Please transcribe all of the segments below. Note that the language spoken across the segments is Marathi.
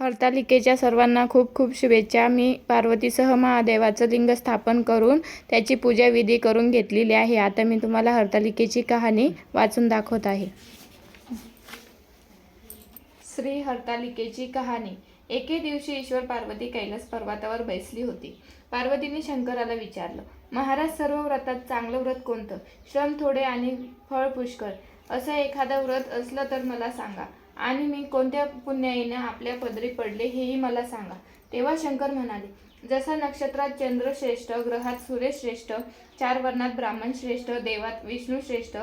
हरतालिकेच्या सर्वांना खूप खूप शुभेच्छा. मी पार्वतीसह महादेवाचं लिंग स्थापन करून त्याची पूजा विधी करून घेतलेली आहे. आता मी तुम्हाला हरतालिकेची कहाणी वाचून दाखवत आहे. श्री हरतालिकेची कहाणी. एके दिवशी ईश्वर पार्वती कैलास पर्वतावर बैसली होती. पार्वतीने शंकराला विचारलं महाराज सर्व व्रतात चांगलं व्रत कोणतं? श्रम थोडे आणि फळ पुष्कळ. असं एखादं व्रत असलं तर मला सांगा. आणि मी कोणत्या पुण्याईनं आपल्या पदरी पडले हेही मला सांगा. तेव्हा शंकर म्हणाले जसा नक्षत्रात चंद्र श्रेष्ठ ग्रहात सूर्य श्रेष्ठ चार वर्णात ब्राह्मण श्रेष्ठ देवात विष्णू श्रेष्ठ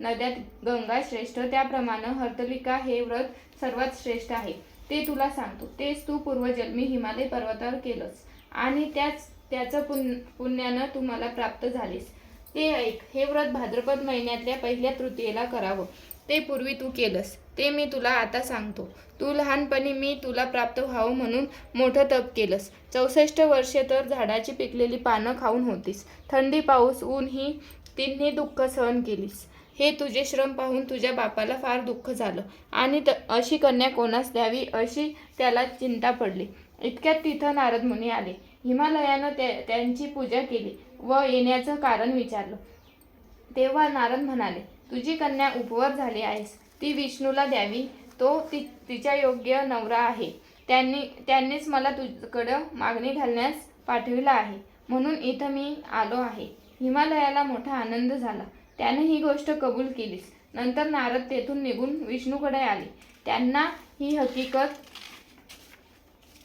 नद्यात गंगा श्रेष्ठ त्याप्रमाणे हर्तलिका हे व्रत सर्वात श्रेष्ठ आहे. ते तुला सांगतो. तेच तू पूर्वजन्मी हिमालय पर्वतावर केलंस आणि त्याच त्याचं पुण्य पुण्यानं तू मला प्राप्त झालीस. ते ऐक. हे व्रत भाद्रपद महिन्यातल्या पहिल्या तृतीयेला करावं. ते पूर्वी तू केलंस. ते मी तुला आता सांगतो. तू लहानपणी मी तुला प्राप्त व्हावं म्हणून मोठं तप केलंस. चौसष्ट वर्षे तर झाडाची पिकलेली पानं खाऊन होतीस. थंडी पाऊस ऊन ही तिन्ही दुःख सहन केलीस. हे तुझे श्रम पाहून तुझ्या बापाला फार दुःख झालं. आणि त अशी कन्या कोणास द्यावी अशी त्याला चिंता पडली. इतक्यात तिथं नारद मुनी आले. हिमालयानं त्या त्यांची पूजा केली व येण्याचं कारण विचारलं. तेव्हा नारद म्हणाले तुझी कन्या उपवर झाली आहेस. ती विष्णूला द्यावी. तो ति तिच्या योग्य नवरा आहे. त्यांनी त्यांनीच मला तुझकडं मागणी घालण्यास पाठविलं आहे. म्हणून इथं मी आलो आहे. हिमालयाला मोठा आनंद झाला. त्याने ही गोष्ट कबूल केलीस. नंतर नारद तेथून निघून विष्णूकडे आले. त्यांना ही हकीकत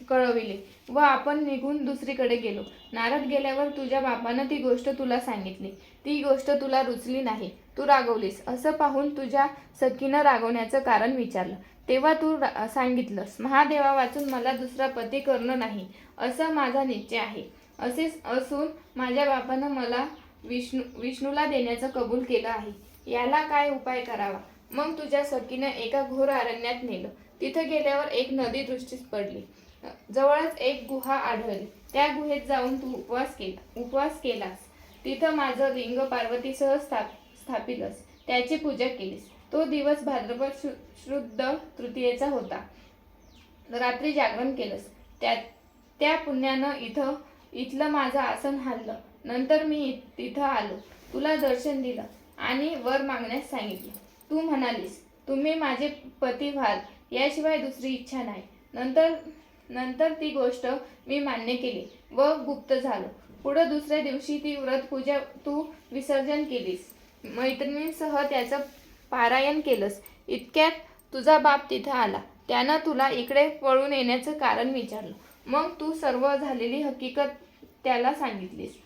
कळविले व आपण निघून दुसरीकडे गेलो. नारद गेल्यावर तुझ्या बापानं ती गोष्ट तुला सांगितली. ती गोष्ट तुला रुचली नाही. तू रागवलीस. असं पाहून तुझ्या सखीनं रागवण्याचं कारण विचारलं. तेव्हा तू रा- सांगितलंस महादेवा वाचून मला दुसरा पती करणं नाही. असं माझा निश्चय आहे. असेच असून माझ्या बापानं मला विष्णू विष्णूला देण्याचं कबूल केलं आहे. याला काय उपाय करावा? मग तुझ्या सखीनं एका घोर अरण्यात नेलं. तिथं गेल्यावर एक नदी दृष्टीस पडली. जवळच एक गुहा आढळली. त्या गुहेत जाऊन तू उपवास केला उपवास केलास. तिथं माझं लिंग पार्वतीसह स्थाप स्थापिलस. त्याची पूजा केलीस. तो दिवस भाद्रपद शु शुद्ध तृतीयेचा होता. रात्री जागरण केलंस. त्या त्या पुण्यानं इथं इथलं माझं आसन हल्लं नंतर मी तिथं आलो. तुला दर्शन दिलं आणि वर मागण्यास सांगितलं. तू म्हणालीस तुम्ही माझे पती व्हाल. याशिवाय दुसरी इच्छा नाही. नंतर नंतर ती गोष्ट मी मान्य केली व गुप्त झालो. पुढं दुसऱ्या दिवशी ती व्रत पूजा तू विसर्जन केलीस. मैत्रिणींसह त्याचं पारायण केलंस. इतक्यात तुझा बाप तिथं आला. त्यानं तुला इकडे पळून येण्याचं कारण विचारलं. मग तू सर्व झालेली हकीकत त्याला सांगितलीस.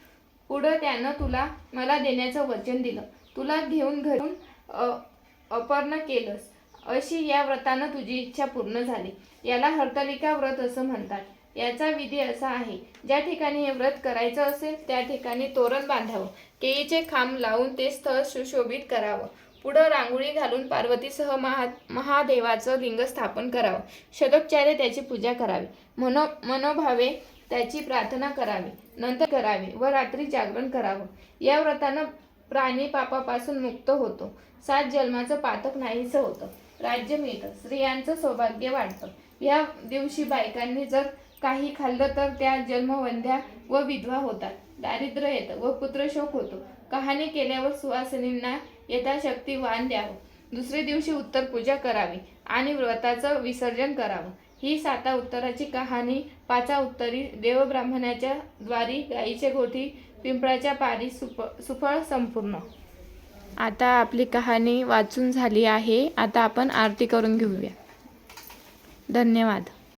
पुढं त्यानं तुला मला देण्याचं वचन दिलं. तुला घेऊन घरून अ, अपर्ण केलंस. अशी या व्रतानं तुझी इच्छा पूर्ण झाली. याला हरतालिका व्रत असं म्हणतात. याचा विधी असा आहे ज्या ठिकाणी हे व्रत करायचं असेल त्या ठिकाणी तोरण बांधावं. केळीचे खांब लावून ते स्थळ सुशोभित करावं. पुढं रांगोळी घालून पार्वतीसह महा महादेवाचं लिंग स्थापन करावं. शतोपचारे त्याची पूजा करावी. मनो मनोभावे त्याची प्रार्थना करावी. नंतर करावी व रात्री जागरण करावं. या व्रतानं प्राणी पापापासून मुक्त होतो. सात जन्माचं पातक नाहीसं होतं. राज्य मिळतं. स्त्रियांचं सौभाग्य वाढतं. या दिवशी बायकांनी जर काही खाल्लं तर त्या जन्मवंध्या व विधवा होतात. दारिद्र्य येतं व पुत्रशोक होतो. कहाणी केल्यावर सुवासिनींना यथाशक्ती वाण द्यावं. दुसरे दिवशी उत्तर पूजा करावी आणि व्रताचं विसर्जन करावं. ही साता उत्तराची कहाणी पाचा उत्तरी देवब्राह्मणाच्या द्वारी गाईचे गोठी पिंपळाच्या पारी सुप सुफळ संपूर्ण. आता आपली कहाणी वाचून झाली आहे. आता आपण आरती करून घेऊया. धन्यवाद.